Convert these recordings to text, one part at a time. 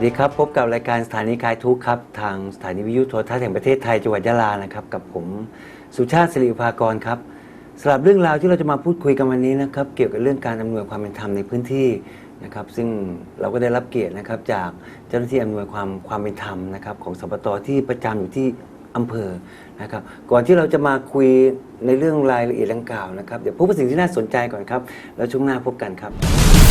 วัสดีครับ พบกับรายการสถานีคายทุกครับ ทางสถานีวิทยุโทรทัศน์แห่งประเทศไทยจังหวัดยะลานะครับ กับผมสุชาติสิริภากรครับสำหรับเรื่องราวที่เราจะมาพูดคุยกันวันนี้นะครับ เกี่ยวกับเรื่องการอำนวยความเป็นธรรมในพื้นที่นะครับ ซึ่งเราก็ได้รับเกียรตินะครับจากเจ้าหน้าที่อำนวยความความเป็นธรรมนะครับ ของสปตที่ประจำอยู่ที่อำเภอนะครับก่อนที่เราจะมาคุยในเรื่องรายละเอียดดังกล่าวนะครับเดี๋ยวพบกับสิ่งที่น่าสนใจก่อนครับ แล้วช่วงหน้าพบกันครับ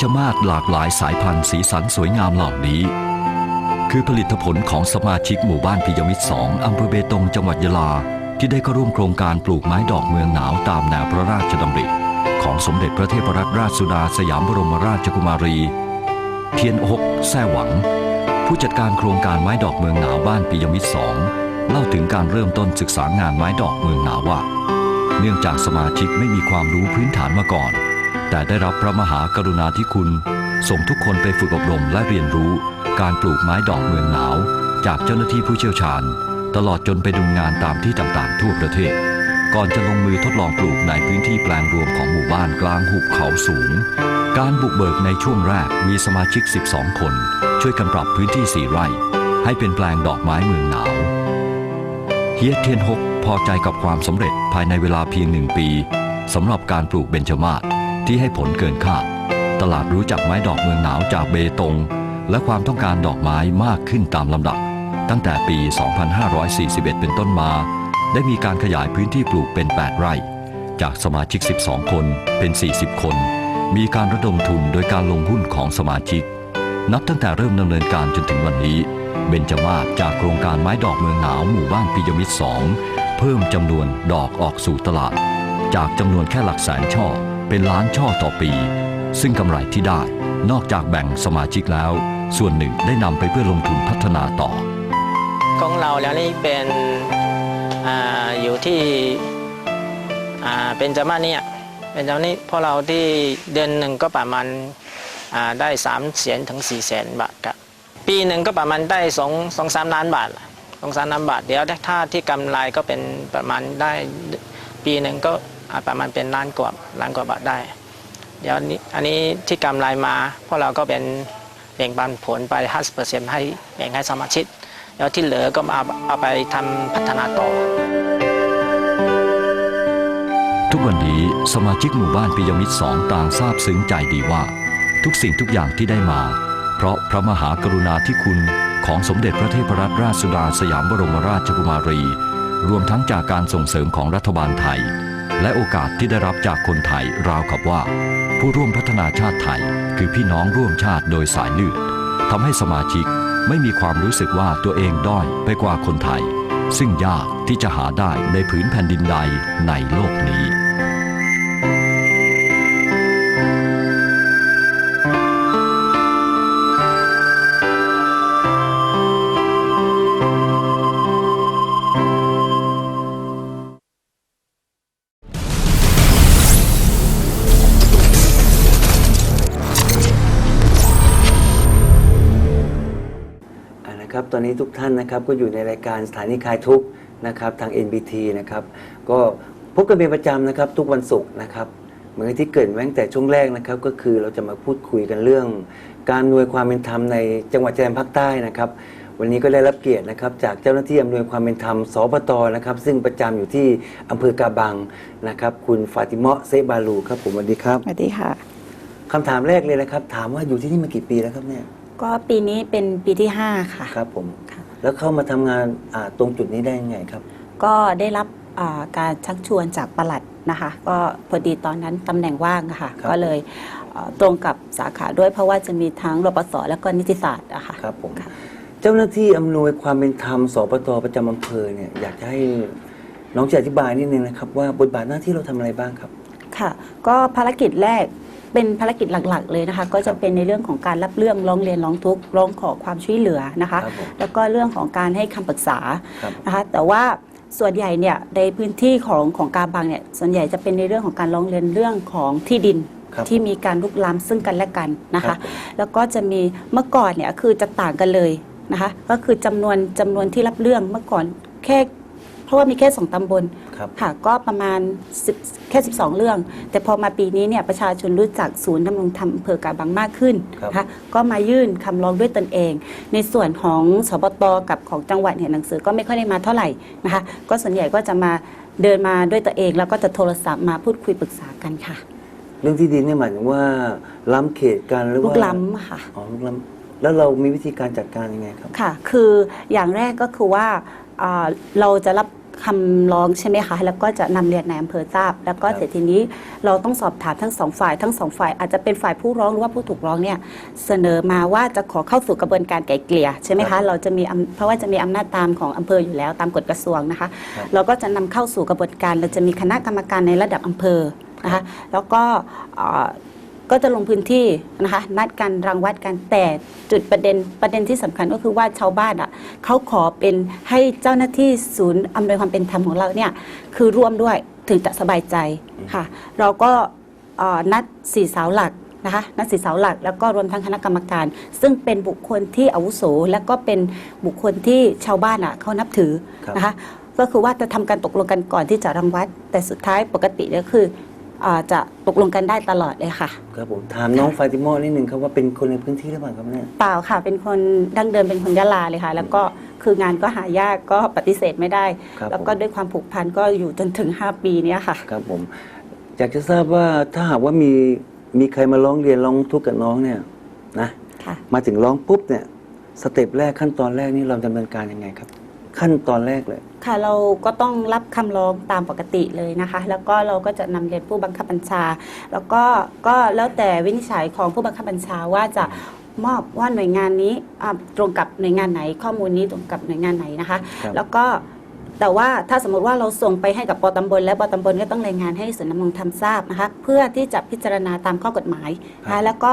ดอกเบญจมาศหลากหลายสายพันธุ์สีสันสวยงามเหล่านี้ คือผลิตผลของสมาชิกหมู่บ้านพิยมิตรสองอำเภอเบตงจังหวัดยะลา ที่ได้เข้าร่วมโครงการปลูกไม้ดอกเมืองหนาวตามแนวพระราชดำริ ของสมเด็จพระเทพรัตนราชสุดาสยามบรมราชกุมารี เทียนหกแซ่หวัง ผู้จัดการโครงการไม้ดอกเมืองหนาวบ้านปิยมิตรสองเล่าถึงการเริ่มต้นศึกษางานไม้ดอกเมืองหนาวว่า เนื่องจากสมาชิกไม่มีความรู้พื้นฐานมาก่อน แต่ได้รับพระมหากรุณาธิคุณ ส่งทุกคนไปฝึกอบรมและเรียนรู้ การปลูกไม้ดอกเมืองหนาว จากเจ้าหน้าที่ผู้เชี่ยวชาญ ตลอดจนไปดูงานตามที่ต่างๆ ทั่วประเทศ ก่อนจะลงมือทดลองปลูกในพื้นที่แปลงรวมของหมู่บ้านกลางหุบเขาสูง การบุกเบิกในช่วงแรกมีสมาชิก 12 คน ช่วยกันปรับพื้นที่ 4 ไร่ ให้เป็นแปลงดอกไม้เมืองหนาวเฮียเทียนฮกพอใจกับความสำเร็จภายในเวลาเพียงหนึ่งปีสำหรับการปลูกเบญจมาศ ที่ให้ผลเกินคาด ตลาดรู้จักไม้ดอกเมืองหนาวจากเบตง และความต้องการดอกไม้มากขึ้นตามลำดับ ตั้งแต่ปี 2541 เป็นต้นมา ได้มีการขยายพื้นที่ปลูกเป็น 8 ไร่ จากสมาชิก 12 คนเป็น 40 คน มีการระดมทุนโดยการลงหุ้นของสมาชิก นับตั้งแต่เริ่มดำเนินการจนถึงวันนี้ เบญจมาศจากโครงการไม้ดอกเมืองหนาวหมู่บ้านปิยมิตรสองเพิ่มจำนวนดอกออกสู่ตลาด จากจำนวนแค่หลักแสนช่อ เป็นล้านช่อต่อปี ซึ่งกำไรที่ได้นอกจากแบ่งสมาชิกแล้ว ส่วนหนึ่งได้นำไปเพื่อลงทุนพัฒนาต่อ ของเราแล้วนี่เป็นออยู่ที่เป็นจามาเนี่ยเป็นจามานี่พอเราที่เดือนหนึ่งก็ประมาณาได้สามแสนถึงสี่แสนบาทครับปีหนึ่งก็ประมาณได้สองสองสามล้านบาทสองสามล้านบาทเดี๋ยวถ้าที่กำไรก็เป็นประมาณได้ปีหนึ่งก็ ประมาณเป็นล้านกว่าล้านกว่าบาทได้ เดี๋ยวนี้อันนี้ที่กำไรมาพวกเราก็เป็นแบ่งปันผลไป 50%ให้แบ่งให้สมาชิกแล้วที่เหลือก็มาเอาเอาไปทำพัฒนาต่อ ทุกวันนี้สมาชิกหมู่บ้านปิยมิตรสองต่างทราบซึ้งใจดีว่า ทุกสิ่งทุกอย่างที่ได้มา เพราะพระมหากรุณาธิคุณของสมเด็จพระเทพรัตนราชสุดาสยามบรมราชกุมารี รวมทั้งจากการส่งเสริมของรัฐบาลไทย และโอกาสที่ได้รับจากคนไทยราวกับว่า ผู้ร่วมพัฒนาชาติไทย คือพี่น้องร่วมชาติโดยสายเลือดทำให้สมาชิกไม่มีความรู้สึกว่าตัวเองด้อยไปกว่าคนไทย ซึ่งยากที่จะหาได้ในผืนแผ่นดินใดในโลกนี้ นะครับ ตอนนี้ทุกท่านนะครับก็อยู่ในรายการสถานีคลายทุกข์นะครับทาง NBT นะครับก็พบกันเป็นประจำนะครับทุกวันศุกร์นะครับเหมือนที่เกริดไว้ตั้งแต่ช่วงแรกนะครับ ก็คือเราจะมาพูดคุยกันเรื่อง การอำนวยความเป็นธรรมในจังหวัดชายแดนภาคใต้นะครับ วันนี้ก็ได้รับเกียรตินะครับจากเจ้าหน้าที่อำนวยความเป็นธรรมสปตนะครับ ซึ่งประจำอยู่ที่อำเภอกาบังนะครับคุณฟาติเมาะเซบาลูครับผมสวัสดีครับสวัสดีค่ะคำถามแรกเลยนะครับ ถามว่าอยู่ที่นี่มากี่ปีแล้วครับเนี่ย ก็ปีนี้เป็นปีที่ 5 ค่ะ ครับผมค่ะ แล้วเข้ามาทำงานอ่าตรงจุดนี้ได้ยังไงครับ ก็ได้รับอ่าการชักชวนจากปลัดนะคะ ก็พอดีตอนนั้นตำแหน่งว่างอะค่ะ ครับ ก็เลยเอ่อตรงกับสาขาด้วยเพราะว่าจะมีทั้งรปศแล้วก็นิติศาสตร์อะค่ะ ครับผมค่ะ เจ้าหน้าที่อำนวยความเป็นธรรมสปตประจำอำเภอเนี่ยอยากจะให้น้องจะอธิบายนิดนึงนะครับว่าบทบาทหน้าที่เราทำอะไรบ้างครับ ค่ะ ก็ภารกิจแรก เป็นภารกิจหลักๆ เลยนะคะ ก็จะเป็นในเรื่องของการรับเรื่องร้องเรียนร้องทุกข์ร้องขอความช่วยเหลือนะคะ ครับผมแล้วก็เรื่องของการให้คำปรึกษาครับ นะคะ แต่ว่าส่วนใหญ่เนี่ยในพื้นที่ของของกาบังเนี่ยส่วนใหญ่จะเป็นในเรื่องของการร้องเรียนเรื่องของที่ดิน ครับ ที่มีการลุกล้ำซึ่งกันและกันนะครัคะ บผม แล้วก็จะมีเมื่อก่อนเนี่ยคือจะต่างกันเลยนะคะ ก็คือจำนวนจำนวนที่รับเรื่องเมื่อก่อนแค่เพ ราะว่ามีแค่สองตำบลครับ ค่ะก็ประมาณ10แค่ 12 เรื่อง แต่พอมาปีนี้เนี่ยประชาชนรู้จักศูนย์ดำรงธรรมอำเภอกาบังมากขึ้นครับ นะคะก็มายื่นคำร้องด้วยตนเอง ในส่วนของสบตกับของจังหวัดเนี่ยหนังสือก็ไม่ค่อยได้มาเท่าไหร่นะคะก็ส่วนใหญ่ก็จะมาเดินมาด้วยตัวเอง แล้วก็จะโทรศัพท์มาพูดคุยปรึกษากันค่ะเรื่องที่ดินเนี่ยหมายถึงว่าล้ำเขตกันหรือลุว่ากล้ำค่ะ อ๋อลุกล้ำแล้วเรามีวิธีการจัดการยังไงครับ ค่ะ คืออย่างแรกก็คือว่าอ่าเราจะรับ คำร้องใช่ไหมคะ แล้วก็จะนำเรียนในอำเภอทราบ แล้วก็ครับเสร็จทีนี้เราต้องสอบถามทั้งสองฝ่ายทั้งสองฝ่ายอาจจะเป็นฝ่ายผู้ร้องหรือว่าผู้ถูกร้องเนี่ยเสนอมาว่าจะขอเข้าสู่กระบวนการไกล่เกลี่ยใช่ไหมครัคะบเราจะมีอำเพราะว่าจะมีอำนาจตามของอำเภออยู่แล้วตามกฎกระทรวงนะคะครับเราก็จะนำเข้าสู่กระบวนการ เราจะมีคณะกรรมการในระดับอำเภอนะคะ แล้วก็อ่า ก็จะลงพื้นที่นะคะนัดกันรังวัดกันแต่จุดประเด็นประเด็นที่สำคัญก็คือว่าชาวบ้านอะเขาขอเป็นให้เจ้าหน้าที่ศูนย์อำนวยความเป็นธรรมของเราเนี่ยคือร่วมด้วยถึงจะสบายใจค่ะ เราก็นัดสี่เสาหลักนะคะนัดสี่เสาหลักแล้วก็รวมทั้งคณะกรรมการ ซึ่งเป็นบุคคลที่อาวุโส และก็เป็นบุคคลที่ชาวบ้านอะเขานับถือนะคะก็คือว่าจะทำการตกลงกันก่อนที่จะรังวัด แต่สุดท้ายปกติก็คือ อาจะตกลงกันได้ตลอดเลยค่ะ ครับผมถามน้องฟาติโมนิดนึงครับว่าเป็นคนในพื้นที่หรือเปล่าครับเนี่ยเปล่าค่ะ เป็นคนดั้งเดิมเป็นคนยะลาเลยค่ะ แล้วก็คืองานก็หายากก็ปฏิเสธไม่ได้ ครับแล้วก็ผมด้วยความผูกพันก็อยู่จนถึง 5 ปีเนี้ยค่ะ ครับผม อยากจะทราบว่าถ้าหากว่ามีมีใครมาร้องเรียนร้องทุกข์กับน้องเนี่ยนะ ค่ะ มาถึงร้องปุ๊บเนี่ยสเต็ปแรกขั้นตอนแรกนี่เราดำเนินการยังไงครับ ขั้นตอนแรกเลย ค่ะเราก็ต้องรับคำร้องตามปกติเลยนะคะ แล้วก็เราก็จะนำเรียนผู้บังคับบัญชา แล้วก็ก็แล้วแต่วินิจฉัยของผู้บังคับบัญชาว่าจะมอบว่าหน่วยงานนี้อ่าตรงกับหน่วยงานไหน ข้อมูลนี้ตรงกับหน่วยงานไหนนะคะ ครับแล้วก็แต่ว่าถ้าสมมติว่าเราส่งไปให้กับปตำบล และปตำบลก็ต้องรายงานให้ศูนย์ดำรงธรรมทราบนะคะเพื่อที่จะพิจารณาตามข้อกฎหมายนะคะแล้วก็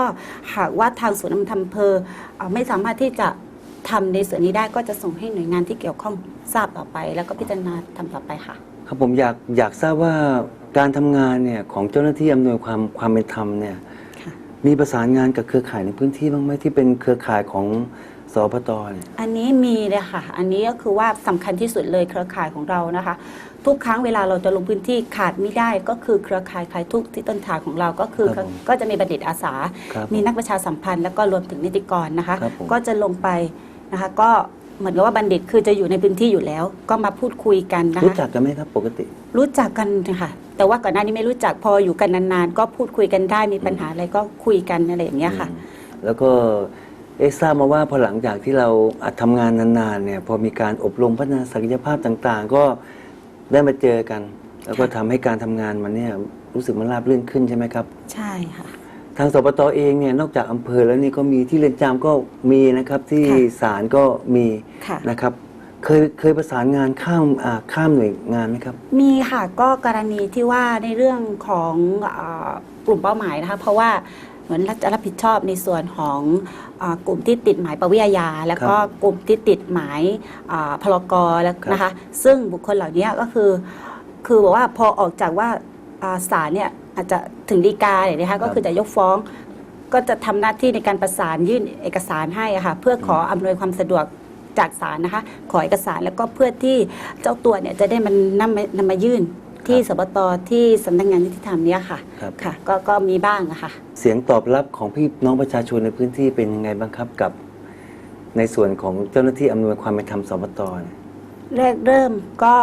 หากว่าทางศูนย์ดำรงธรรมอำเภอเอ่อไม่สามารถที่จะ ทำในส่วนนี้ได้ก็จะส่งให้หน่วยงานที่เกี่ยวข้องทราบต่อไป แล้วก็พิจารณาทำต่อไปค่ะ ครับผมอยากอยากทราบว่าการทำงานเนี่ยของเจ้าหน้าที่อำนวยความความเป็นธรรมเนี่ยค่ะมีประสานงานกับเครือข่ายในพื้นที่บ้างไหมที่เป็นเครือข่ายของสปตเนี่ยอันนี้มีเลยค่ะ อันนี้ก็คือว่าสำคัญที่สุดเลยเครือข่ายของเรานะคะ ทุกครั้งเวลาเราจะลงพื้นที่ขาดไม่ได้ก็คือเครือข่ายคลายทุกข์ที่ต้นทางของเราก็คือครับผมก็จะมีบัณฑิตอาสาครับมีนักประชาสัมพันธ์แล้วก็รวมถึงนิติกรนะคะครับผมก็จะลงไป นะคะก็เหมือนกับว่าบัณฑิตคือจะอยู่ในพื้นที่อยู่แล้ว ก็มาพูดคุยกันนะรู้คะจักกันไหมครับปกติ รู้จักกันนะคะแต่ว่าก่อนหน้านี้ไม่รู้จักพออยู่กันนานๆ ก็พูดคุยกันได้มีปัญหาอะไรก็คุยกันอะไรอย่างเงี้ยค่ะอืมแล้วก็เอะทราบมาว่าพอหลังจากที่เราอะทำงานนานๆเนี่ยพอมีการอบรมพัฒนาศักยภาพต่างๆ ก็ได้มาเจอกัน แล้วก็ทำให้การทำงานมันเนี่ยรู้สึกมันราบรื่นขึ้นใช่ไหมครับ ใช่ค่ะ ทางสปตเองเนี่ยนอกจากอำเภอแล้วนี่ก็มีที่เรือนจำก็มีนะครับที่ค่ะศาลก็มีค่ะ นะครับ เคยเคยประสานงานข้ามอ่าข้ามหน่วยงานไหมครับ มีค่ะก็กรณีที่ว่าในเรื่องของเออกลุ่มเป้าหมายนะคะเพราะว่าเหมือนจะรับผิดชอบในส่วนของอากลุ่มที่ติดหมายปวิอาญา แล้วก็กลุ่มที่ติดหมายอ่าพลกรแล้วนะคะ ซึ่งบุคคลเหล่านี้ก็คือ คือบอกว่าพอออกจากว่าอ่าศาลเนี่ย อาจจะถึงฎีกาเนี่ยนะคะก็คือจะยกฟ้อง ก็จะทำหน้าที่ในการประสานยื่นเอกสารให้อะค่ะเพื่อขออำนวยความสะดวกจากศาลนะคะ ขอเอกสารแล้วก็เพื่อที่เจ้าตัวเนี่ยจะได้มันนำมานำมายื่นที่สบตที่สำนักงานยุติธรรมเนี่ยค่ะครับค่ะก็ก็มีบ้างอะค่ะ เสียงตอบรับของพี่น้องประชาชนในพื้นที่เป็นยังไงบ้างครับกับ ในส่วนของเจ้าหน้าที่อำนวยความเป็นธรรมสปตเนี่ยแรกเริ่มก็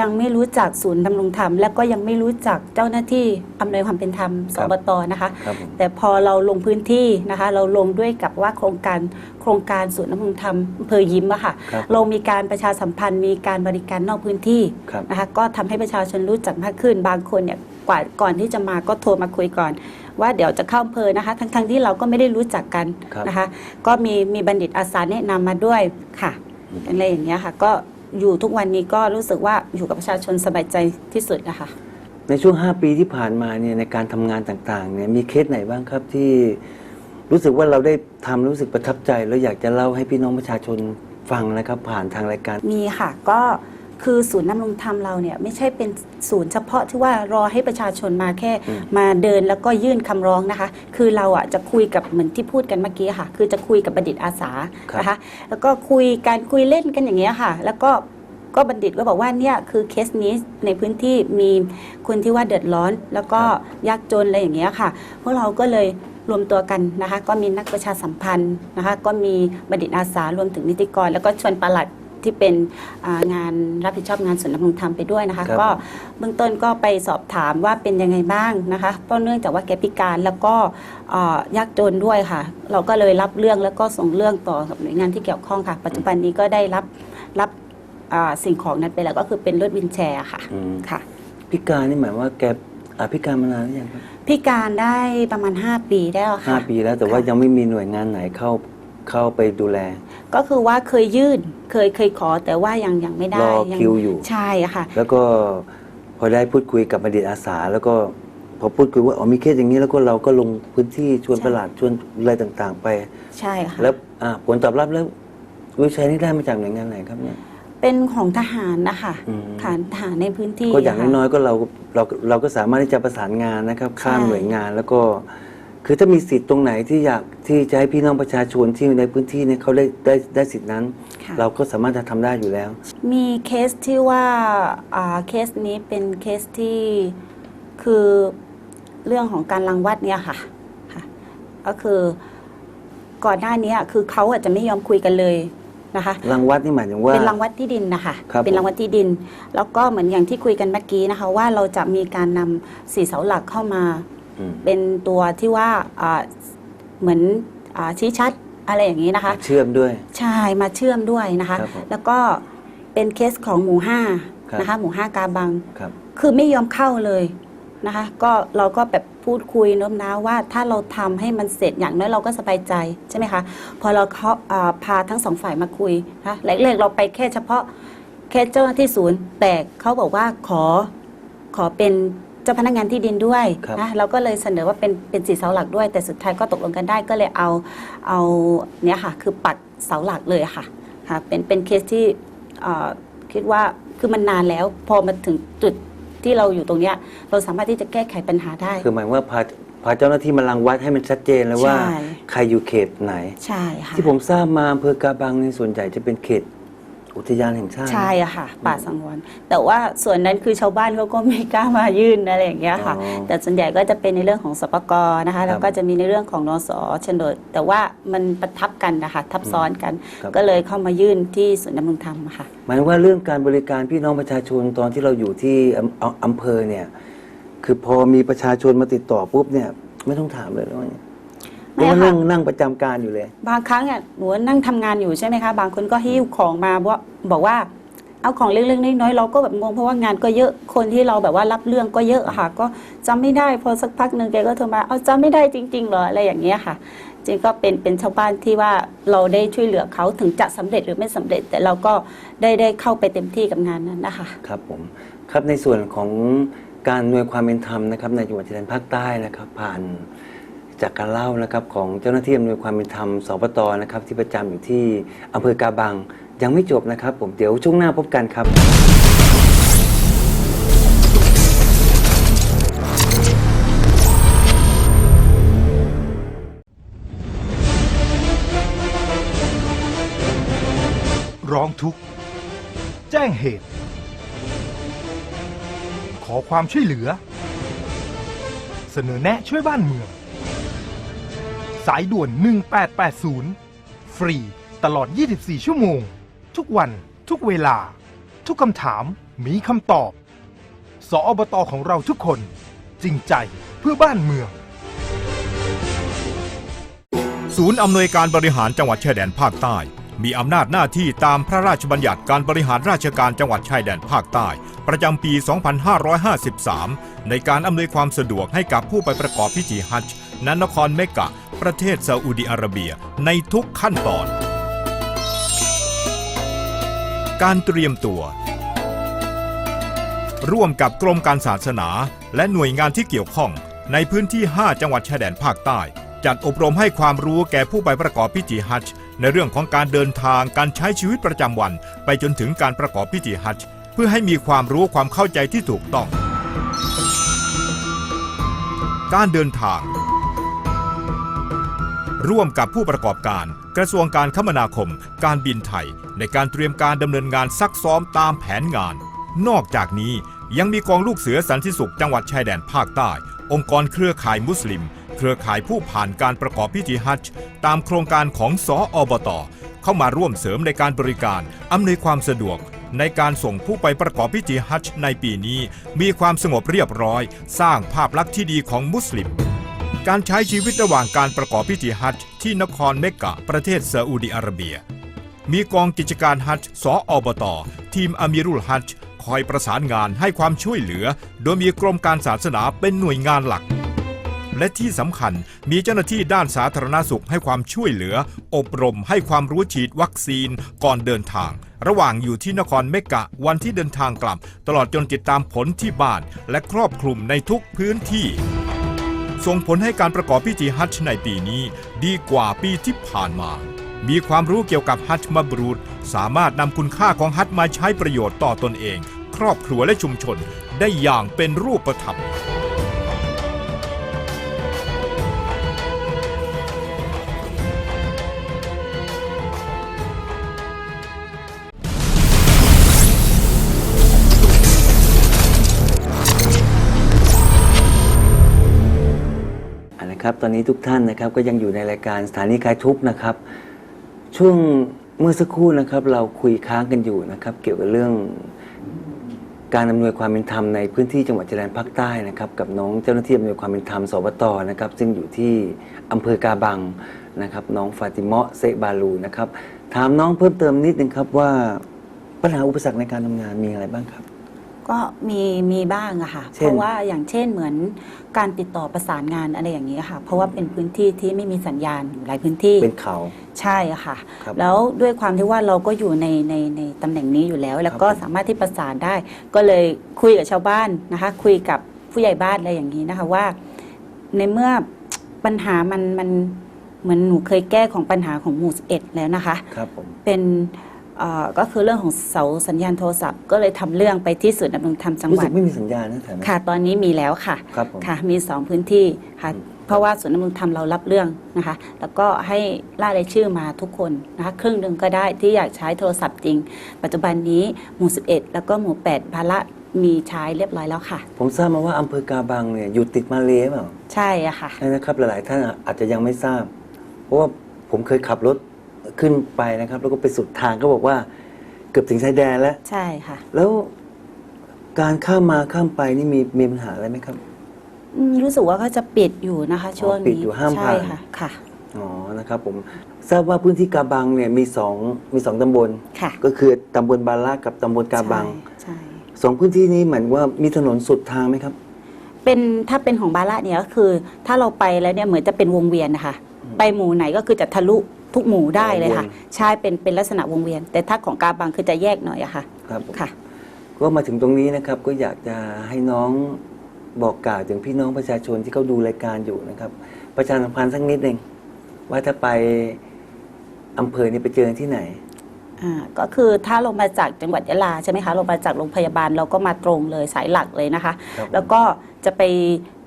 ยังไม่รู้จักศูนย์ดำรงธรรม และก็ยังไม่รู้จักเจ้าหน้าที่อำนวยความเป็นธรรมสบตนะคะ ครับผมแต่พอเราลงพื้นที่นะคะ เราลงด้วยกับว่าโครงการโครงการศูนย์ดำรงธรรมอำเภอยิ้มอะค่ะ ครับ เรามีการประชาสัมพันธ์มีการบริการนอกพื้นที่ครับ นะคะก็ทำให้ประชาชนรู้จักมากขึ้นบางคนเนี่ยกว่าก่อนที่จะมาก็โทรมาคุยก่อน ว่าเดี๋ยวจะเข้าอำเภอนะคะ ทั้งๆที่เราก็ไม่ได้รู้จักกันครับ นะคะ ก็มีมีบัณฑิตอาสาแนะนำมาด้วยค่ะอะไรอย่างเงี้ยค่ะ ก็ อยู่ทุกวันนี้ก็รู้สึกว่าอยู่กับประชาชนสบายใจที่สุดนะคะในช่วง 5 ปีที่ผ่านมาเนี่ยในการทำงานต่างๆเนี่ยมีเคสไหนบ้างครับที่รู้สึกว่าเราได้ทำรู้สึกประทับใจ แล้วอยากจะเล่าให้พี่น้องประชาชนฟังนะครับผ่านทางรายการ มีค่ะก็ คือศูนย์นำรงธรรมเราเนี่ยไม่ใช่เป็นศูนย์เฉพาะที่ว่ารอให้ประชาชนมาแค่อืมมาเดินแล้วก็ยื่นคำร้องนะคะ คือเราอะจะคุยกับเหมือนที่พูดกันเมื่อกี้ค่ะ คือจะคุยกับบัณฑิตอาสานะคะแล้วก็คุยการคุยเล่นกันอย่างเงี้ยค่ะ แล้วก็ก็บัณฑิตก็บอกว่าเนี่ยคือเคสนี้ในพื้นที่มีคนที่ว่าเดือดร้อน แล้วก็ยากจนอะไรอย่างเงี้ยค่ะพวกเราก็เลยรวมตัวกันนะคะ ก็มีนักประชาสัมพันธ์นะคะ ก็มีบัณฑิตอาสารวมถึงนิติกร แล้วก็ชวนปลัด ที่เป็นอ่างานรับผิดชอบงานส่วนดำรงธรรมไปด้วยนะคะครับก็เบื้องต้นก็ไปสอบถามว่าเป็นยังไงบ้างนะคะเพราะเนื่องจากว่าแกพิการแล้วก็อ่ายากจนด้วยค่ะ เราก็เลยรับเรื่องแล้วก็ส่งเรื่องต่อกับหน่วยงานที่เกี่ยวข้องค่ะ ปัจจุบันนี้ก็ได้รับรับอ่าสิ่งของนั้นไปแล้วก็คือเป็นรถวินแชร์ค่ะอืมค่ะ พิการนี่หมายว่าแกอะพิการมานานหรือยังครับพิการได้ประมาณ 5 ปีได้แล้วห้าค่ะปีแล้วแต่ว่าค่ะยังไม่มีหน่วยงานไหนเข้า เข้าไปดูแล ก็คือว่าเคยยื่นเคยเคยขอแต่ว่ายังยังไม่ได้รอยัคิวอยู่ ใช่ค่ะ แล้วก็พอได้พูดคุยกับบัณฑิตอาสา แล้วก็พอพูดคุยว่าอ๋อมีเคสอย่างนี้แล้วก็เราก็ลงพื้นที่ชวนใช่ ประหลาดชวนอะไรต่างๆ ไป ใช่ค่ะ แล้วอ่าผลตอบรับแล้ววิชัยนี่ได้มาจากหน่วยงานไหนครับเนี่ย เป็นของทหารนะคะอืม ฐานทหารในพื้นที่ก็อย่างค่ะ น้อยๆก็เราเราเราก็สามารถที่จะประสานงานนะครับ ข้ามใช่ หน่วยงานแล้วก็ คือถ้ามีสิทธิ์ตรงไหนที่อยากที่จะให้พี่น้องประชาชนที่อยู่ในพื้นที่เนี่ยเขาได้ได้ได้สิทธินั้น ค่ะ เราก็สามารถจะทำได้อยู่แล้ว มีเคสที่ว่าอ่าเคสนี้เป็นเคสที่คือเรื่องของการรังวัดเนี่ยค่ะค่ะ ก็คือก่อนหน้านี้คือเขาอาจจะไม่ยอมคุยกันเลยนะคะ รังวัดนี่หมายถึงว่า เป็นรางวัดที่ดินนะคะ ครับ เป็นรางวัดที่ดิน แล้วก็เหมือนอย่างที่คุยกันเมื่อกี้นะคะ ว่าเราจะมีการนำสี่เสาหลักเข้ามาอืม เป็นตัวที่ว่าอ่าเหมือนอาชี้ชัดอะไรอย่างนี้นะคะ เชื่อมด้วย ใช่มาเชื่อมด้วยนะคะครับผมแล้วก็เป็นเคสของหมู่ห้าครับนะคะหมู่ห้ากาบังครับคือไม่ยอมเข้าเลยนะคะ ก็เราก็แบบพูดคุยโน้มน้าวว่าถ้าเราทำให้มันเสร็จอย่างน้อยเราก็สบายใจใช่ไหมคะ พอเราเขาอ่าพาทั้งสองฝ่ายมาคุยนะแรกๆเราไปแค่เฉพาะแค่เจ้าหน้าที่ศูนย์ แต่เขาบอกว่าขอขอเป็น เจ้าพนักงานที่ดินด้วยครับนะเราก็เลยเสนอว่าเป็นเป็นสีเสาหลักด้วย แต่สุดท้ายก็ตกลงกันได้ก็เลยเอาเอาเนี่ยค่ะคือปัดเสาหลักเลยค่ะค่ะเป็นเป็นเคสที่เอ่อคิดว่าคือมันนานแล้ว พอมาถึงจุดที่เราอยู่ตรงเนี้ยเราสามารถที่จะแก้ไขปัญหาได้ คือหมายว่าพาพาเจ้าหน้าที่มารังวัดให้มันชัดเจนแล้วว่า ใช่ ใครอยู่เขตไหน ใช่ค่ะ ที่ผมทราบมาอำเภอกาบังในส่วนใหญ่จะเป็นเขต อุทยานแห่งชาติ ใช่อะค่ะ ป่าสังวรแต่ว่าส่วนนั้นคือชาวบ้านเขาก็ไม่กล้ามายื่นอะไรอย่างเงี้ยค่ะ อ๋อแต่ส่วนใหญ่ก็จะเป็นในเรื่องของสปกนะคะ แล้วก็จะมีในเรื่องของนสชนด แต่ว่ามันประทับกันนะคะ ทับซ้อนกัน ครับ ก็เลยเข้ามายื่นที่ศูนย์ดำรงธรรมอะค่ะ หมายว่าเรื่องการบริการพี่น้องประชาชนตอนที่เราอยู่ที่อำอำอำเภอเนี่ย คือพอมีประชาชนมาติดต่อปุ๊บเนี่ย ไม่ต้องถามเลยว่าไม่ เพราะว่าค่ะนั่งนั่งประจำการอยู่เลย บางครั้งอะหนูนั่งทำงานอยู่ใช่ไหมคะ บางคนก็หิ้วของมาว่าบอกว่าเอาของเล็กๆน้อยๆเราก็แบบงงเพราะว่างานก็เยอะคนที่เราแบบว่ารับเรื่องก็เยอะอะค่ะ ก็จำไม่ได้พอสักพักหนึ่งแกก็โทรมาเอาจำไม่ได้จริงๆเหรออะไรอย่างเงี้ยค่ะจริงก็เป็นเป็นชาวบ้านที่ว่าเราได้ช่วยเหลือเขาถึงจะสำเร็จหรือไม่สำเร็จ แต่เราก็ได้ได้เข้าไปเต็มที่กับงานนั้นนะคะครับผมครับในส่วนของการหน่วยความเป็นธรรมนะครับในจังหวัดชายแดนภาคใต้นะครับ ผ่าน จากการเล่านะครับของเจ้าหน้าที่อำนวยความเป็นธรรมสปตนะครับที่ประจำอยู่ที่อำเภอกาบัง ยังไม่จบนะครับ ผมเดี๋ยวช่วงหน้าพบกันครับ ร้องทุกข์ แจ้งเหตุ ขอความช่วยเหลือ เสนอแนะช่วยบ้านเมือง สายด่วน 1880 ฟรีตลอด 24 ชั่วโมง ทุกวัน ทุกเวลา ทุกคำถามมีคำตอบ สออบตของเราทุกคน จริงใจเพื่อบ้านเมือง ศูนย์อำนวยการบริหารจังหวัดชายแดนภาคใต้ มีอำนาจหน้าที่ตามพระราชบัญญัติการบริหารราชการจังหวัดชายแดนภาคใต้ ประจำปี 2553 ในการอำนวยความสะดวกให้กับผู้ไปประกอบพิธีฮัจญ์ณนครเมกะ ประเทศซาอุดิอาระเบียในทุกขั้นตอน การเตรียมตัว ร่วมกับกรมการศาสนา และหน่วยงานที่เกี่ยวข้อง ในพื้นที่ 5 จังหวัดชายแดนภาคใต้ จัดอบรมให้ความรู้แก่ผู้ไปประกอบพิธีฮัจญ์ในเรื่องของการเดินทางการใช้ชีวิตประจำวัน ไปจนถึงการประกอบพิธีฮัจญ์เพื่อให้มีความรู้ความเข้าใจที่ถูกต้อง การเดินทาง ร่วมกับผู้ประกอบการ กระทรวงการคมนาคม การบินไทย ในการเตรียมการดำเนินงานซักซ้อมตามแผนงาน นอกจากนี้ยังมีกองลูกเสือสันติสุขจังหวัดชายแดนภาคใต้ องค์กรเครือข่ายมุสลิม เครือข่ายผู้ผ่านการประกอบพิธีฮัจญ์ตามโครงการของสออบต เข้ามาร่วมเสริมในการบริการอำนวยความสะดวก ในการส่งผู้ไปประกอบพิธีฮัจญ์ในปีนี้ มีความสงบเรียบร้อย สร้างภาพลักษณ์ที่ดีของมุสลิม การใช้ชีวิตระหว่างการประกอบพิธีฮัจญ์ที่นครเมกะประเทศซาอุดิอาระเบีย มีกองกิจการฮัจญ์สออบต ทีมอามิรุลฮัจญ์คอยประสานงานให้ความช่วยเหลือ โดยมีกรมการศาสนาเป็นหน่วยงานหลัก และที่สำคัญมีเจ้าหน้าที่ด้านสาธารณสุขให้ความช่วยเหลือ อบรมให้ความรู้ฉีดวัคซีนก่อนเดินทาง ระหว่างอยู่ที่นครเมกะวันที่เดินทางกลับ ตลอดจนติดตามผลที่บ้านและครอบคลุมในทุกพื้นที่ ส่งผลให้การประกอบพิธีฮัจญ์ในปีนี้ดีกว่าปีที่ผ่านมา มีความรู้เกี่ยวกับฮัจญ์มับรูดสามารถนำคุณค่าของฮัจญ์มาใช้ประโยชน์ต่อตนเอง ครอบครัวและชุมชนได้อย่างเป็นรูปธรรม เอาละครับ ตอนนี้ทุกท่านนะครับก็ยังอยู่ในรายการสถานีคลายทุกข์นะครับ ช่วงเมื่อสักครู่นะครับ เราคุยค้างกันอยู่นะครับ เกี่ยวกับเรื่องการอำนวยความเป็นธรรมในพื้นที่จังหวัดชายแดนภาคใต้นะครับ กับน้องเจ้าหน้าที่อำนวยความเป็นธรรมสวตนะครับ ซึ่งอยู่ที่อำเภอกาบังนะครับ น้องฟาติมะเซบาลูนะครับ ถามน้องเพิ่มเติมนิดนึงครับว่าปัญหาอุปสรรคในการทำงานมีอะไรบ้างครับ ก็มีมีบ้างอะค่ะเช่น เพราะว่าอย่างเช่นเหมือนการติดต่อประสานงานอะไรอย่างนี้ค่ะ เพราะว่าเป็นพื้นที่ที่ไม่มีสัญญาณอยู่หลายพื้นที่เป็นเขา ใช่ค่ะ ครับแล้วด้วยความที่ว่าเราก็อยู่ในในในตำแหน่งนี้อยู่แล้ว แล้วก็ครับผม สามารถที่ประสานได้ ก็เลยคุยกับชาวบ้านนะคะ คุยกับผู้ใหญ่บ้านอะไรอย่างนี้นะคะว่า ในเมื่อปัญหามันมันเหมือนหนูเคยแก้ของปัญหาของหมู่สิบเอ็ดแล้วนะคะ ครับผม เป็นเอ่อ ก็คือเรื่องของเสาสัญญาณโทรศัพท์ ก็เลยทำเรื่องไปที่ศูนย์ดำรงธรรมจังรู้หวัสึดกไม่มีสัญญาณนะแถวนั้นค่ะ ตอนนี้มีแล้วค่ะครับผมค่ะ มีสองพื้นที่ค่ะอืมเพราะว่าศูนย์ดำรงธรรมเรารับเรื่องนะคะ แล้วก็ให้ล่ารายชื่อมาทุกคนนะคะครึ่งหนึ่งก็ได้ที่อยากใช้โทรศัพท์จริง ปัจจุบันนี้หมู่ 11 แล้วก็หมู่ 8 ภาระมีใช้เรียบร้อยแล้วค่ะ ผมทราบมาว่าอำเภอกาบังเนี่ยอยู่ติดมาเลเปล่าใช่อะค่ะใช่นะครับหลายๆท่านอาจจะยังไม่ทราบ เพราะว่าผมเคยขับรถ ขึ้นไปนะครับ แล้วก็ไปสุดทางก็บอกว่า เกือบถึงชายแดนแล้ว ใช่ค่ะ แล้วการข้ามมาข้ามไปนี่มีมีปัญหาอะไรไหมครับ อืมรู้สึกว่าเขาจะปิดอยู่นะคะ ช่วงปิดนี้อยู่ห้ามใช่ผ่านค่ะค่ะ อ๋อนะครับผมทราบว่าพื้นที่กาบังเนี่ยมีสองมีสองตำบล ค่ะก็คือตำบลบาลากับตำบลกาบังใช่ สองพื้นที่นี้เหมือนว่ามีถนนสุดทางไหมครับ เป็นถ้าเป็นของบาระเนี่ยก็คือ ถ้าเราไปแล้วเนี่ยเหมือนจะเป็นวงเวียนนะคะ ไปหมู่ไหนก็คือจะทะลุ ทุกหมู่ได้เลยค่ะวงเวียนใช่เป็นเป็นลักษณะวงเวียน แต่ถ้าของกาบังคือจะแยกหน่อยอะค่ะครับผมค่ะ ก็มาถึงตรงนี้นะครับก็อยากจะให้น้องบอกกล่าวถึงพี่น้องประชาชนที่เขาดูรายการอยู่นะครับ ประชาสัมพันธ์สักนิดหนึ่งว่าถ้าไปอำเภอนี่ไปเจอที่ไหนอ่าก็คือถ้าลงมาจากจังหวัดยะลาใช่ไหมคะลงมาจากโรงพยาบาลเราก็มาตรงเลยสายหลักเลยนะคะครับแล้วก็จะไป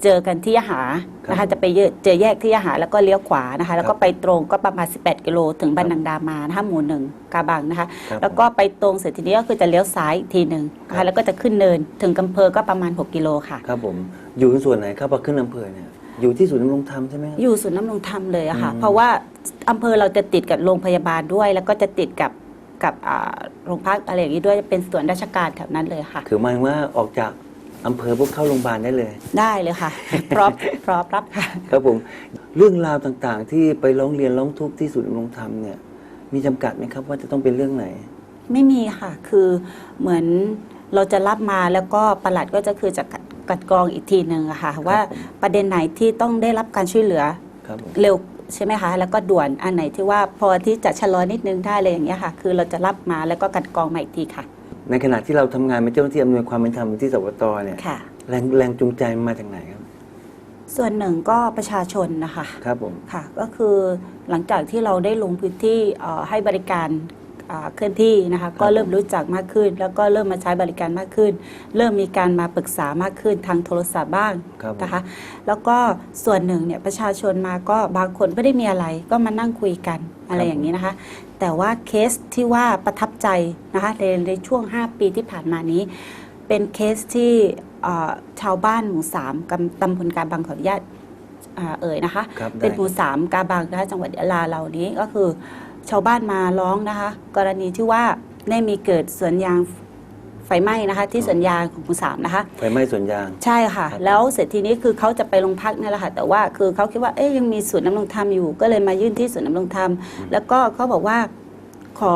เจอกันที่ยะหานะครัคะบจะไปเยอะเจอแยกที่ยะหาแล้วก็เลี้ยวขวานะคะ แล้วครัก็บไปตรงก็ประมาณ 18 กิโลถึงครับบันนังดามานะคะหมู่หนึ่งกาบังนะคะครับแล้วก็ไปตรงเสร็จทีนี้ก็คือจะเลี้ยวซ้ายอีกทีหนึ่งนะครัคะบแล้วก็จะขึ้นเนินถึงกำเพอก็ประมาณ 6 กิโลค่ะครับผมอยู่ในส่วนไหนครับพอขึ้นอำเภอเนี่ยอยู่ที่ศูนย์ดำรงธรรมใช่ไหมครับอยู่ศูนย์น้ำรงธรรมเลยอะค่ะอืมเพราะว่าอำเภอเราจะติดกับโรงพยาบาลด้วย แล้วก็จะติดกับกับอ่าโรงพักอะไรอย่างนี้ด้วยเป็นส่วนราชการแถวนั้นเลยค่ะ คือหมายว่าออกจาก อำเภอพวกเข้าโรงพยาบาลได้เลย ได้เลยค่ะ พร้อมพร้อมรับค่ะ ครับผม เรื่องราวต่างๆ ที่ไปร้องเรียนร้องทุกข์ที่ศูนย์ดำรงธรรมเนี่ยมีจำกัดไหมครับว่าจะต้องเป็นเรื่องไหน ไม่มีค่ะ คือเหมือนเราจะรับมาแล้วก็ประหลัดก็จะคือจะกัดกัดกรองอีกทีหนึ่งอะค่ะ ว่าประเด็นไหนที่ต้องได้รับการช่วยเหลือครับผมเร็วใช่ไหมคะ แล้วก็ด่วนอันไหนที่ว่าพอที่จะชะลอนิดนึงได้เลยอย่างเงี้ยค่ะ คือเราจะรับมาแล้วก็กัดกรองมาอีกทีค่ะ ในขณะที่เราทำงานเป็นเจ้าหน้าที่อำนวยความเป็นธรรมที่สวตเนี่ยค่ะ แรงแรงจูงใจมันมาจากไหนครับ ส่วนหนึ่งก็ประชาชนนะคะ ครับผม ค่ะ ก็คือหลังจากที่เราได้ลงพื้นที่เอ่อให้บริการอ่า เคลื่อนที่นะคะก็เริ่มรู้จักมากขึ้น แล้วก็เริ่มมาใช้บริการมากขึ้น เริ่มมีการมาปรึกษามากขึ้นทางโทรศัพท์บ้างครับผมนะคะ แล้วก็ส่วนหนึ่งเนี่ยประชาชนมาก็บางคนไม่ได้มีอะไรก็มานั่งคุยกันอะไรอย่างนี้นะคะ แต่ว่าเคสที่ว่าประทับใจนะคะในในช่วง 5 ปีที่ผ่านมานี้ เป็นเคสที่เอ่อชาวบ้านหมู่สามกำตำบลการบางขออนุญาตอ่าเอ่ยนะคะครับเป็นได้หมู่สามกาบังนะคะจังหวัดยะลาเรานี้ก็คือ ชาวบ้านมาร้องนะคะ กรณีที่ว่าได้มีเกิดสวนยางไฟไหม้นะคะ ที่สวนยางของหมู่สามนะคะ ไฟไหม้สวนยาง ใช่ค่ะครับแล้วเสร็จทีนี้คือเขาจะไปโรงพักนี่แหละค่ะแต่ว่าคือเขาคิดว่าเอ๊ยยังมีศูนย์ดำรงธรรมอยู่ ก็เลยมายื่นที่ศูนย์ดำรงธรรม แล้วก็เขาบอกว่าขอ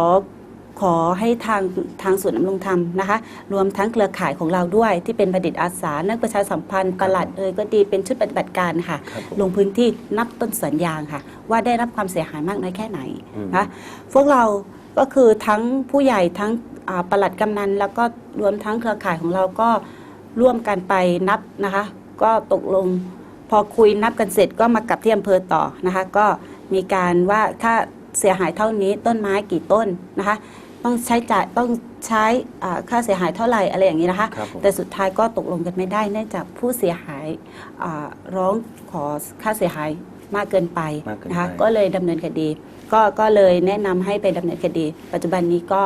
ขอให้ทางทางศูนย์ดำรงธรรมนะคะ รวมทั้งเครือข่ายของเราด้วยที่เป็นบัณฑิตอาสา นักประชาสัมพันธ์ปลัดเอ่ยก็ดีเป็นชุดปฏิบัติการค่ะครับผมลงพื้นที่นับต้นสวนยางค่ะ ว่าได้รับความเสียหายมากน้อยแค่ไหนอืมนะพวกเราก็คือทั้งผู้ใหญ่ทั้งอ่าปลัดกำนัน แล้วก็รวมทั้งเครือข่ายของเราก็ร่วมกันไปนับนะคะ ก็ตกลงพอคุยนับกันเสร็จก็มากลับที่อำเภอต่อนะคะ ก็มีการว่าถ้าเสียหายเท่านี้ต้นไม้กี่ต้นนะคะ ต้องใช้จ่ายต้องใช้อ่าค่าเสียหายเท่าไหร่อะไรอย่างนี้นะคะ ครับผม แต่สุดท้ายก็ตกลงกันไม่ได้เนื่องจากผู้เสียหายอ่าร้องขอค่าเสียหายมากเกินไปมากเกินนะคะไปก็เลยดำเนินคดี ก็ก็เลยแนะนำให้ไปดำเนินคดี ปัจจุบันนี้ก็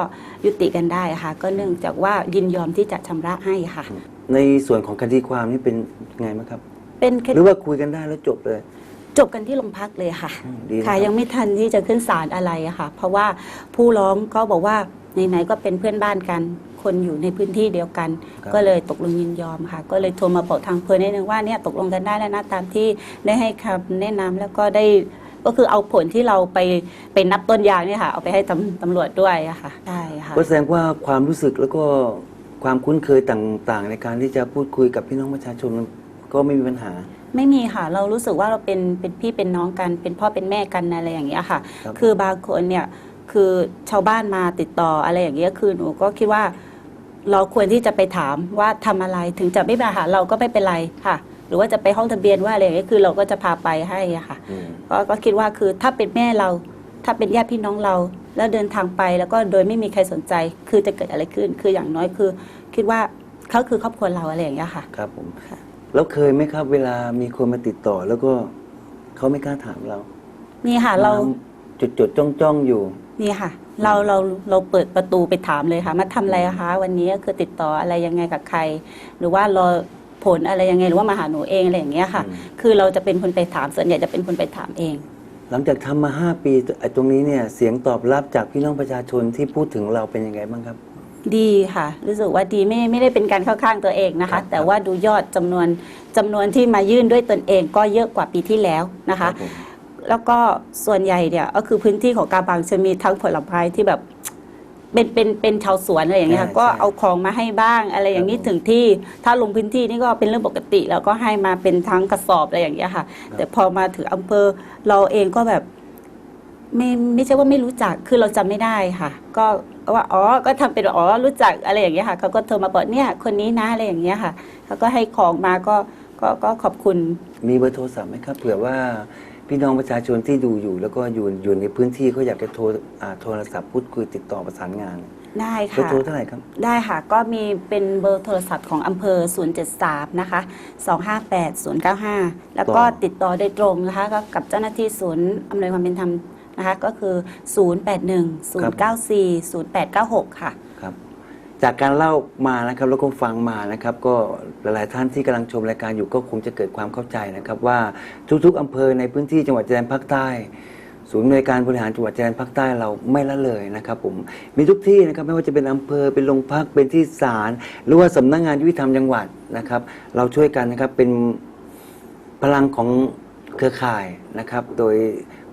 ยุติกันได้ค่ะ ก็เนื่องจากว่ายินยอมที่จะชำระให้ค่ะ ในส่วนของคดีความนี่เป็นไงบ้างครับ เป็นคหดีรือว่าคุยกันได้แล้วจบเลย จบกันที่โรงพักเลยค่ะอืมดีนะค่ะครับยังไม่ทันที่จะขึ้นศาลอะไรอะค่ะ เพราะว่าผู้ร้องก็บอกว่าไหนๆก็เป็นเพื่อนบ้านกัน คนอยู่ในพื้นที่เดียวกัน ครับ ก็เลยตกลงยินยอมค่ะ ก็เลยโทรมาบอกทางเพลินนิดนึงว่าเนี่ยตกลงกันได้แล้วนะตามที่ได้ให้คำแนะนำแล้วก็ได้ก็คือเอาผลที่เราไปไปนับต้นยางเนี่ยค่ะ เอาไปให้ตำตำรวจด้วยอะค่ะใช่ค่ะ ก็แสดงว่าความรู้สึกแล้วก็ความคุ้นเคยต่างๆ ในการที่จะพูดคุยกับพี่น้องประชาชนมันก็ไม่มีปัญหา ไม่มีค่ะ เรารู้สึกว่าเราเป็นเป็นพี่เป็นน้องกัน เป็นพ่อเป็นแม่กันอะไรอย่างเงี้ยค่ะ ครับ คือบางคนเนี่ยคือชาวบ้านมาติดต่ออะไรอย่างเงี้ยคือหนูก็คิดว่า เราควรที่จะไปถามว่าทำอะไรถึงจะไม่มาหาเราก็ไม่เป็นไรค่ะ หรือว่าจะไปห้องทะเบียนว่าอะไรอย่างเงี้ยคือเราก็จะพาไปให้อะค่ะ อืม ก็ก็คิดว่าคือถ้าเป็นแม่เรา ถ้าเป็นญาติพี่น้องเรา แล้วเดินทางไปแล้วก็โดยไม่มีใครสนใจ คือจะเกิดอะไรขึ้น คืออย่างน้อยคือ คิดว่าเขาคือครอบครัวเราอะไรอย่างเงี้ยค่ะ ครับผมค่ะ แล้วเคยไหมครับ เวลามีคนมาติดต่อ แล้วก็เขาไม่กล้าถามเรานี่ค่ะ เราจุดจดๆจ้องจ้องๆอยู่ นี่ค่ะ เราเราเราเปิดประตูไปถามเลยค่ะ มาทำอะไรอะคะวันนี้คือติดต่ออะไรยังไงกับใคร หรือว่ารอผลอะไรยังไงหรือว่ามาหาหนูเองอะไรอย่างเงี้ยค่ะอืมคือเราจะเป็นคนไปถามส่วนใหญ่จะเป็นคนไปถามเอง หลังจากทำมาห้าปีไอ้ตรงนี้เนี่ยเสียงตอบรับจากพี่น้องประชาชนที่พูดถึงเราเป็นยังไงบ้างครับ ดีค่ะ รู้สึกว่าดีไม่ไม่ได้เป็นการเข้าข้างตัวเองนะครัคะ บแต่ว่าดูยอดจำนวนจำนวนที่มายื่นด้วยตนเองก็เยอะกว่าปีที่แล้วนะคะผมแล้วก็ส่วนใหญ่เนี่ยก็คือพื้นที่ของกาบังจะมีทั้งผลไม้ที่แบบเป็นเป็นเป็นชาวสวนอะไรอย่างเงี้ยค่ะใช่ก็ใช่เอาของมาให้บ้างอะไรอย่างนี้ครับผมถึงที่ถ้าลงพื้นที่นี่ก็เป็นเรื่องปกติ แล้วก็ให้มาเป็นทั้งกระสอบอะไรอย่างเงี้ยค่ะ แต่พอมาถึงอำเภอเราเองก็แบบ ไม่ไม่ใช่ว่าไม่รู้จักคือเราจำไม่ได้ค่ะ ก็ ว่าอ๋อก็ทำเป็นอ๋อรู้จักอะไรอย่างเงี้ยค่ะเขาก็โทรมาบอกเนี่ยคนนี้นะอะไรอย่างเงี้ยค่ะเขาก็ให้ของมาก็ก็ก็ขอบคุณ มีเบอร์โทรศัพท์ไหมครับเผื่อว่าพี่น้องประชาชนที่ดูอยู่ แล้วก็อยู่อยู่ในพื้นที่เขาอยากจะโทรอ่าโทรศัพท์พูดคุยติดต่อประสานงานได้เบอค่ะร์โทรเท่าไหร่ครับ ได้ค่ะ ก็มีเป็นเบอร์โทรศัพท์ของอำเภอ 073 นะคะ 258 095 แล้วก็ต่อติดต่อโดยตรงนะคะ ก็กับเจ้าหน้าที่ศูนย์อำนวยความเป็นธรรม นะคะก็คือ 081 094 0896 ค่ะ ครับ จากการเล่ามานะครับแล้วก็ฟังมานะครับ ก็หลายๆท่านที่กำลังชมรายการอยู่ก็คงจะเกิดความเข้าใจนะครับ ว่าทุกๆอำเภอในพื้นที่จังหวัดชายแดนภาคใต้ ศูนย์อำนวยการบริหารจังหวัดชายแดนภาคใต้เราไม่ละเลยนะครับผมมีทุกที่นะครับไม่ว่าจะเป็นอำเภอเป็นโรงพักเป็นที่ศาลหรือว่าสำนักงานยุติธรรมจังหวัดนะครับ เราช่วยกันนะครับเป็นพลังของเครือข่ายนะครับ โดย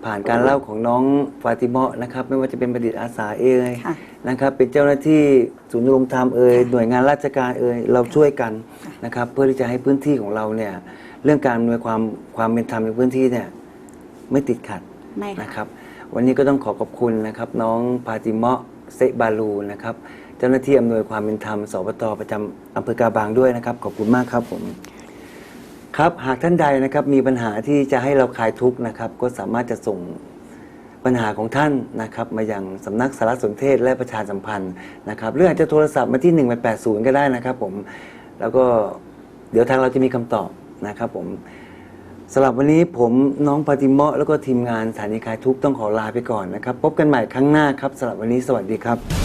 ผ่านการเล่าของน้องฟาติเมาะนะครับ ไม่ว่าจะเป็นประดิษฐ์อาสาเอ่ยค่ะนะครับ เป็นเจ้าหน้าที่ศูนย์ดำรงธรรมเอ่ยค่ะหน่วยงานราชการเอ่ยเราช่วยกันนะครับ เพื่อที่จะให้พื้นที่ของเราเนี่ยเรื่องการอำนวยความความเป็นธรรมในพื้นที่เนี่ยไม่ติดขัดไม่ค่ะ นะครับ วันนี้ก็ต้องขอขอบคุณนะครับ น้องพาติเมาะเซบาลูนะครับ เจ้าหน้าที่อำนวยความเป็นธรรมสปตประจำอำเภอกาบางด้วยนะครับ ขอบคุณมากครับผม ครับ หากท่านใดนะครับมีปัญหาที่จะให้เราคลายทุกข์นะครับ ก็สามารถจะส่งปัญหาของท่านนะครับ มายังสำนักสารสนเทศและประชาสัมพันธ์นะครับหรืออาจจะโทรศัพท์มาที่ 1880 ก็ได้นะครับผมแล้วก็เดี๋ยวทางเราจะมีคำตอบนะครับผมสำหรับวันนี้ผมน้องปาติเมาะแล้วก็ทีมงานสถานีคลายทุกข์ต้องขอลาไปก่อนนะครับ พบกันใหม่ครั้งหน้าครับสำหรับวันนี้สวัสดีครับ